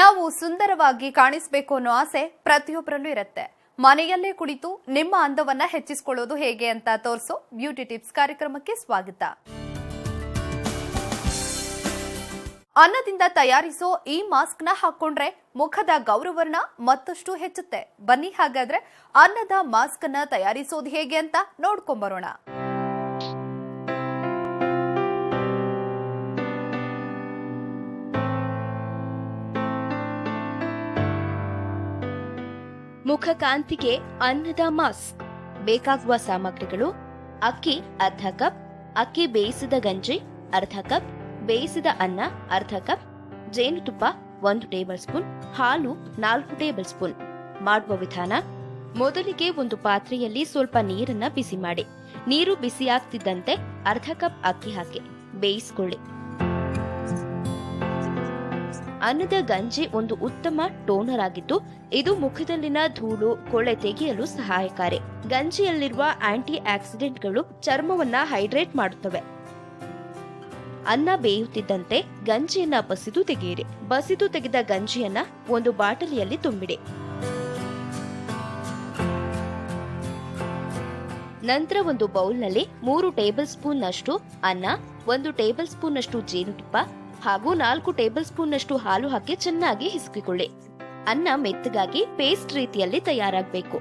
ನಾವು ಸುಂದರವಾಗಿ ಕಾಣಿಸಬೇಕು ಅನ್ನೋ ಆಸೆ ಪ್ರತಿಯೊಬ್ಬರಲ್ಲೂ ಇರುತ್ತೆ. ಮನೆಯಲ್ಲೇ ಕುಳಿತು ನಿಮ್ಮ ಅಂದವನ್ನ ಹೆಚ್ಚಿಸಿಕೊಳ್ಳೋದು ಹೇಗೆ ಅಂತ ತೋರಿಸೋ ಬ್ಯೂಟಿ ಟಿಪ್ಸ್ ಕಾರ್ಯಕ್ರಮಕ್ಕೆ ಸ್ವಾಗತ. ಅನ್ನದಿಂದ ತಯಾರಿಸೋ ಈ ಮಾಸ್ಕ್ನ ಹಾಕೊಂಡ್ರೆ ಮುಖದ ಗೌರವರ್ಣ ಮತ್ತಷ್ಟು ಹೆಚ್ಚುತ್ತೆ. ಬನ್ನಿ ಹಾಗಾದ್ರೆ ಅನ್ನದ ಮಾಸ್ಕ್ನ ತಯಾರಿಸೋದು ಹೇಗೆ ಅಂತ ನೋಡ್ಕೊಂಬರೋಣ. ಮುಖಕಾಂತಿಗೆ ಅನ್ನದ ಮಾಸ್ಕ್ ಬೇಕಾಗುವ ಸಾಮಗ್ರಿಗಳು, ಅಕ್ಕಿ ಅರ್ಧ ಕಪ್, ಅಕ್ಕಿ ಬೇಯಿಸಿದ ಗಂಜಿ ಅರ್ಧ ಕಪ್, ಬೇಯಿಸಿದ ಅನ್ನ ಅರ್ಧ ಕಪ್, ಜೇನುತುಪ್ಪ ಒಂದು ಟೇಬಲ್ ಸ್ಪೂನ್, ಹಾಲು ನಾಲ್ಕು ಟೇಬಲ್ ಸ್ಪೂನ್. ಮಾಡುವ ವಿಧಾನ, ಮೊದಲಿಗೆ ಒಂದು ಪಾತ್ರೆಯಲ್ಲಿ ಸ್ವಲ್ಪ ನೀರನ್ನ ಬಿಸಿ ಮಾಡಿ. ನೀರು ಬಿಸಿಯಾಗ್ತಿದ್ದಂತೆ ಅರ್ಧ ಕಪ್ ಅಕ್ಕಿ ಹಾಕಿ. ಬೇಯಿಸ್ಕೊಳ್ಳಿ. ಅನ್ನದ ಗಂಜಿ ಒಂದು ಉತ್ತಮ ಟೋನರ್ ಆಗಿದ್ದು, ಇದು ಮುಖದಲ್ಲಿನ ಧೂಳು, ಕೊಳೆ ತೆಗೆಯಲು ಸಹಾಯಕಾರಿ. ಗಂಜಿಯಲ್ಲಿರುವ ಆಂಟಿ ಆಕ್ಸಿಡೆಂಟ್ಗಳು ಚರ್ಮವನ್ನ ಹೈಡ್ರೇಟ್ ಮಾಡುತ್ತವೆ. ಅನ್ನ ಬೇಯುತ್ತಿದ್ದಂತೆ ಗಂಜಿಯನ್ನ ಬಸಿದು ತೆಗೆಯಿರಿ. ಬಸಿದು ತೆಗೆದ ಗಂಜಿಯನ್ನ ಒಂದು ಬಾಟಲಿಯಲ್ಲಿ ತುಂಬಿಡಿ. ನಂತರ ಒಂದು ಬೌಲ್ನಲ್ಲಿ ಮೂರು ಟೇಬಲ್ ಸ್ಪೂನ್ ನಷ್ಟು ಅನ್ನ, ಒಂದು ಟೇಬಲ್ ಸ್ಪೂನ್ ನಷ್ಟು ಜೇನುತುಪ್ಪ ಹಾಗೂ ನಾಲ್ಕು ಟೇಬಲ್ ಸ್ಪೂನ್ ನಷ್ಟು ಹಾಲು ಹಾಕಿ ಚೆನ್ನಾಗಿ ಹಿಸುಕಿಕೊಳ್ಳಿ. ಅನ್ನ ಮೆತ್ತಗಾಗಿ ಪೇಸ್ಟ್ ರೀತಿಯಲ್ಲಿ ತಯಾರಾಗಬೇಕು.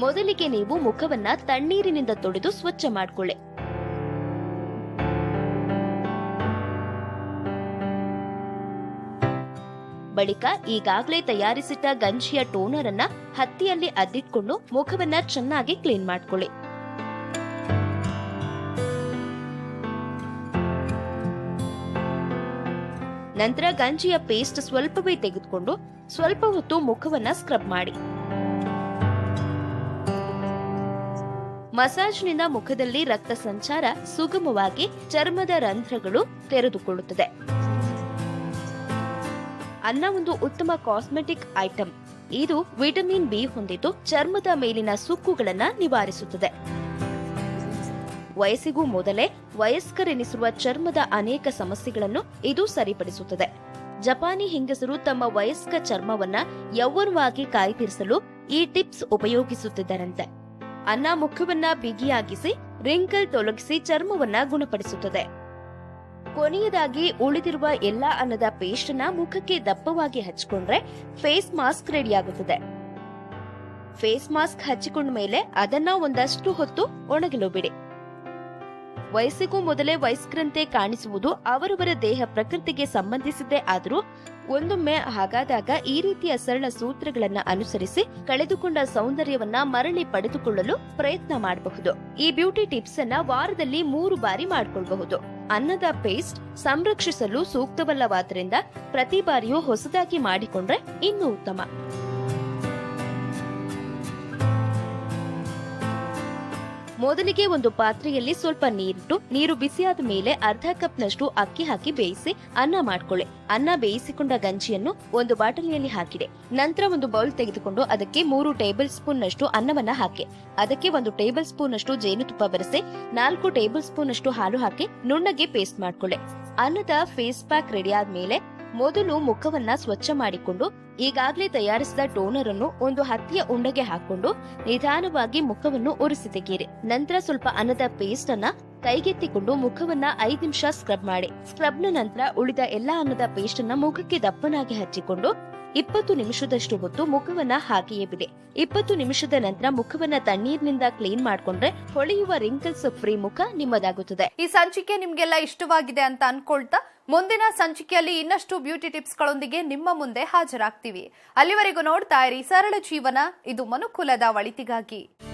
ಮೊದಲಿಗೆ ನೀವು ಮುಖವನ್ನ ತಣ್ಣೀರಿನಿಂದ ತೊಡೆದು ಸ್ವಚ್ಛ ಮಾಡ್ಕೊಳ್ಳಿ. ಬಳಿಕ ಈಗಾಗಲೇ ತಯಾರಿಸಿಟ್ಟ ಗಂಜಿಯ ಟೋನರ್ ಅನ್ನ ಹತ್ತಿಯಲ್ಲಿ ಅದ್ದಿಟ್ಕೊಂಡು ಮುಖವನ್ನ ಚೆನ್ನಾಗಿ ಕ್ಲೀನ್ ಮಾಡ್ಕೊಳ್ಳಿ. ನಂತರ ಗಂಜಿಯ ಪೇಸ್ಟ್ ಸ್ವಲ್ಪವೇ ತೆಗೆದುಕೊಂಡು ಸ್ವಲ್ಪ ಹೊತ್ತು ಮುಖವನ್ನ ಸ್ಕ್ರಬ್ ಮಾಡಿ. ಮಸಾಜ್ನಿಂದ ಮುಖದಲ್ಲಿ ರಕ್ತ ಸಂಚಾರ ಸುಗಮವಾಗಿ ಚರ್ಮದ ರಂಧ್ರಗಳು ತೆರೆದುಕೊಳ್ಳುತ್ತದೆ. ಅನ್ನ ಒಂದು ಉತ್ತಮ ಕಾಸ್ಮೆಟಿಕ್ ಐಟಮ್ ಇದು ವಿಟಮಿನ್ ಬಿ ಹೊಂದಿದ್ದು ಚರ್ಮದ ಮೇಲಿನ ಸುಕ್ಕುಗಳನ್ನ ನಿವಾರಿಸುತ್ತದೆ. ವಯಸ್ಸಿಗೂ ಮೊದಲೇ ವಯಸ್ಕರೆನಿಸಿರುವ ಚರ್ಮದ ಅನೇಕ ಸಮಸ್ಯೆಗಳನ್ನು ಇದು ಸರಿಪಡಿಸುತ್ತದೆ. ಜಪಾನಿ ಹೆಂಗಸರು ತಮ್ಮ ವಯಸ್ಕ ಚರ್ಮವನ್ನ ಯೌವನವಾಗಿ ಕಾಯ್ದಿರಿಸಲು ಈ ಟಿಪ್ಸ್ ಉಪಯೋಗಿಸುತ್ತಿದ್ದರಂತೆ. ಅನ್ನ ಮುಖವನ್ನ ಬಿಗಿಯಾಗಿಸಿ, ರಿಂಕಲ್ ತೊಲಗಿಸಿ ಚರ್ಮವನ್ನ ಗುಣಪಡಿಸುತ್ತದೆ. ಕೊನೆಯದಾಗಿ ಉಳಿದಿರುವ ಎಲ್ಲಾ ಅನ್ನದ ಪೇಸ್ಟ್ನ ಮುಖಕ್ಕೆ ದಪ್ಪವಾಗಿ ಹಚ್ಕೊಂಡ್ರೆ ಫೇಸ್ ಮಾಸ್ಕ್ ರೆಡಿ ಆಗುತ್ತದೆ. ಫೇಸ್ ಮಾಸ್ಕ್ ಹಚ್ಚಿಕೊಂಡ ಮೇಲೆ ಅದನ್ನ ಒಂದಷ್ಟು ಹೊತ್ತು ಒಣಗಲು ಬಿಡಿ ವಯಸ್ಸಿಗೂ ಮೊದಲೇ ವಯಸ್ಕರಂತೆ ಕಾಣಿಸುವುದು ಅವರವರ ದೇಹ ಪ್ರಕೃತಿಗೆ ಸಂಬಂಧಿಸಿದ್ದೇ ಆದರೂ ಒಂದೊಮ್ಮೆ ಹಾಗಾದಾಗ ಈ ರೀತಿಯ ಸರಳ ಸೂತ್ರಗಳನ್ನ ಅನುಸರಿಸಿ ಕಳೆದುಕೊಂಡ ಸೌಂದರ್ಯವನ್ನ ಮರಳಿ ಪಡೆದುಕೊಳ್ಳಲು ಪ್ರಯತ್ನ ಮಾಡಬಹುದು. ಈ ಬ್ಯೂಟಿ ಟಿಪ್ಸ್ ಅನ್ನ ವಾರದಲ್ಲಿ ಮೂರು ಬಾರಿ ಮಾಡಿಕೊಳ್ಳಬಹುದು ಅನ್ನದ ಪೇಸ್ಟ್ ಸಂರಕ್ಷಿಸಲು ಸೂಕ್ತವಲ್ಲವಾದ್ದರಿಂದ ಪ್ರತಿ ಬಾರಿಯೂ ಹೊಸದಾಗಿ ಮಾಡಿಕೊಂಡ್ರೆ ಇನ್ನೂ ಉತ್ತಮ. ಮೊದಲಿಗೆ ಒಂದು ಪಾತ್ರೆಯಲ್ಲಿ ಸ್ವಲ್ಪ ನೀರಿಟ್ಟು, ನೀರು ಬಿಸಿಯಾದ ಮೇಲೆ ಅರ್ಧ ಕಪ್ನಷ್ಟು ಅಕ್ಕಿ ಹಾಕಿ ಬೇಯಿಸಿ ಅನ್ನ ಮಾಡ್ಕೊಳ್ಳಿ. ಅನ್ನ ಬೇಯಿಸಿಕೊಂಡ ಗಂಜಿಯನ್ನು ಒಂದು ಬಾಟಲಿಯಲ್ಲಿ ಹಾಕಿದೆ. ನಂತರ ಒಂದು ಬೌಲ್ ತೆಗೆದುಕೊಂಡು ಅದಕ್ಕೆ ಮೂರು ಟೇಬಲ್ ಸ್ಪೂನ್ ನಷ್ಟು ಅನ್ನವನ್ನ ಹಾಕಿ. ಅದಕ್ಕೆ ಒಂದು ಟೇಬಲ್ ಸ್ಪೂನ್ ಅಷ್ಟು ಜೇನುತುಪ್ಪ ಬೆರೆಸಿ, ನಾಲ್ಕು ಟೇಬಲ್ ಸ್ಪೂನ್ ಅಷ್ಟು ಹಾಲು ಹಾಕಿ ನುಣ್ಣಗೆ ಪೇಸ್ಟ್ ಮಾಡ್ಕೊಳ್ಳಿ. ಅನ್ನದ ಫೇಸ್ ಪ್ಯಾಕ್ ರೆಡಿ ಆದ್ಮೇಲೆ ಮೊದಲು ಮುಖವನ್ನ ಸ್ವಚ್ಛ ಮಾಡಿಕೊಂಡು ಈಗಾಗಲೇ ತಯಾರಿಸಿದ ಟೋನರ್ ಅನ್ನು ಒಂದು ಹತ್ತಿಯ ಉಂಡೆಗೆ ಹಾಕೊಂಡು ನಿಧಾನವಾಗಿ ಮುಖವನ್ನು ಒರೆಸಿ ತೆಗೀರಿ ನಂತರ ಸ್ವಲ್ಪ ಅನ್ನದ ಪೇಸ್ಟ್ ಅನ್ನ ಕೈಗೆತ್ತಿಕೊಂಡು ಮುಖವನ್ನ ಐದು ನಿಮಿಷ ಸ್ಕ್ರಬ್ ಮಾಡಿ. ಸ್ಕ್ರಬ್ ನಂತರ ಉಳಿದ ಎಲ್ಲಾ ಅನ್ನದ ಪೇಸ್ಟ್ ಅನ್ನ ಮುಖಕ್ಕೆ ದಪ್ಪನಾಗಿ ಹಚ್ಚಿಕೊಂಡು ಇಪ್ಪತ್ತು ನಿಮಿಷದಷ್ಟು ಹೊತ್ತು ಮುಖವನ್ನ ಹಾಗೆಯೇ ಬಿಡಿ ಇಪ್ಪತ್ತು ನಿಮಿಷದ ನಂತರ ಮುಖವನ್ನ ತಣ್ಣೀರಿನಿಂದ ಕ್ಲೀನ್ ಮಾಡ್ಕೊಂಡ್ರೆ ಹೊಳೆಯುವ ರಿಂಕಲ್ಸ್ ಫ್ರೀ ಮುಖ ನಿಮ್ಮದಾಗುತ್ತದೆ. ಈ ಸಂಚಿಕೆ ನಿಮ್ಗೆಲ್ಲ ಇಷ್ಟವಾಗಿದೆ ಅಂತ ಅನ್ಕೊಳ್ತಾ ಮುಂದಿನ ಸಂಚಿಕೆಯಲ್ಲಿ ಇನ್ನಷ್ಟು ಬ್ಯೂಟಿ ಟಿಪ್ಸ್ಗಳೊಂದಿಗೆ ನಿಮ್ಮ ಮುಂದೆ ಹಾಜರಾಗ್ತೀವಿ. ಅಲ್ಲಿವರೆಗೂ ನೋಡ್ತಾ ಇರಿ ಸರಳ ಜೀವನ, ಇದು ಮನುಕುಲದ ಒಳಿತಿಗಾಗಿ.